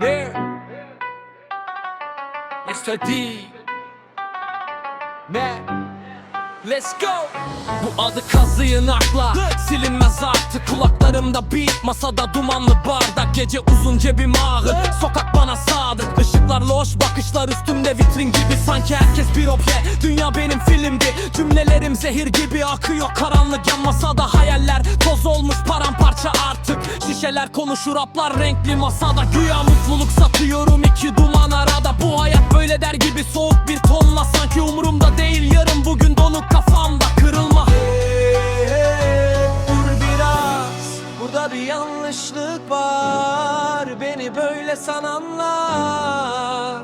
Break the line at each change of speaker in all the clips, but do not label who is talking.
Yeah. Mr. D. Man. Let's go. Bu adı kazıyın akla Silinmez artık kulaklarımda beat Masada dumanlı bardak Gece uzun cebim ağır Sokak bana sadık Işıklarla hoş bakışlar üstümde vitrin gibi. Sanki herkes bir obje. Dünya benim filmdi. Cümlelerim zehir gibi akıyor. Karanlık yanmasa da hayaller. Toz olmuş paramparça artık. Şişeler konuşur aplar renkli masada. Güya mutluluk satıyorum iki duman arada. Bu hayat böyle der gibi soğuk bir tonla. Sanki umurumda değil yarın bugün donuk kafamda. Kırılma. Dur biraz. Burada bir yanlışlık var Beni böyle sananlar.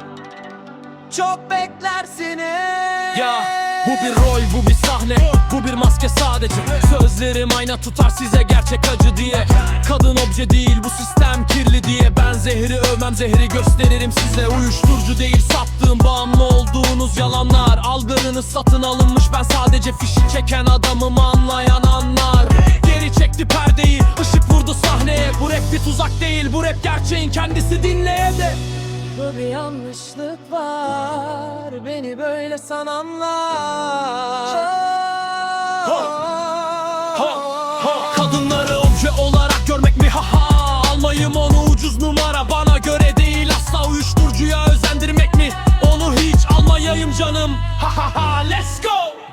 Çok beklersiniz. Ya bu bir rol bu bir sahne Bu bir maske sadece. Sözlerim ayna tutar size gerçek acı diye. Kadın obje değil bu sistem kirli diye. Ben zehri övmem zehri gösteririm size. Uyuşturucu değil sattığım bağımlı olduğunuz yalanlar. Algınız satın alınmış ben sadece fişi çeken adamım anlayan anlar kendisi dinleye de.
Bu bir yanlışlık var. Beni böyle sananlar.
Kadınları obje olarak görmek mi? Haha Almayım onu ucuz numara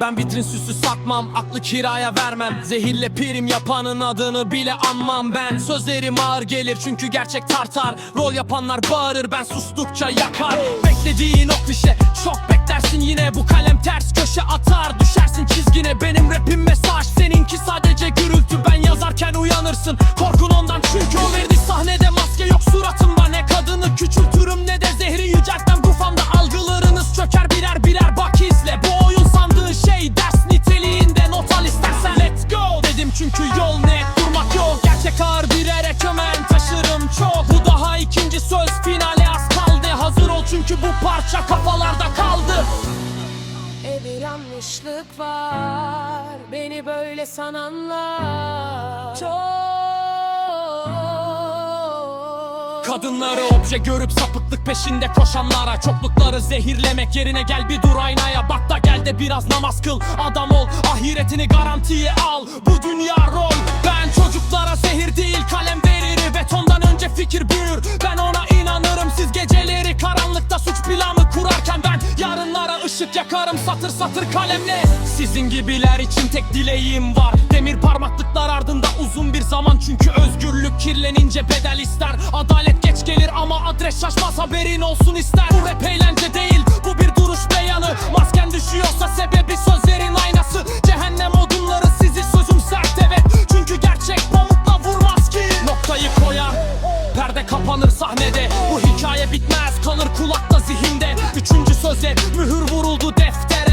ben vitrin süsü satmam, aklı kiraya vermem. Zehirle prim yapanın adını bile anmam ben. Sözlerim ağır gelir çünkü gerçek tartar. Rol yapanlar bağırır ben sustukça yakar. Beklediğin o klişe çok beklersin yine. Bu kalem ters köşe atar düşersin çizgine. Benim rapim mesaj seninki sadece gürültü. Ben yazarken uyanırsın korkun parça kafalarda kaldı.
E bir yanlışlık var Beni böyle sananlar Çok.
Kadınları obje görüp sapıklık peşinde koşanlara Çoklukları zehirlemek yerine gel bir dur aynaya. Bak da gel de biraz namaz kıl. Adam ol ahiretini garantiye al. Bu dünya rol ışık yakarım satır satır kalemle. Sizin gibiler için tek dileğim var. Demir parmaklıklar ardında uzun bir zaman. Çünkü özgürlük kirlenince bedel ister. Adalet geç gelir ama adres şaşmaz. Haberin olsun ister. Bu rap eğlence değil bu bir duruş beyanı. Masken düşüyorsa sebebi sözlerin aynası. Cehennem odunları sizi sözüm sert evet. Çünkü gerçek pamukla vurmaz ki. Noktayı koyar Perde kapanır sahnede. Bu hikaye bitmez kalır kulakta zihinde. Üçüncü söze mühür vuruldu deftere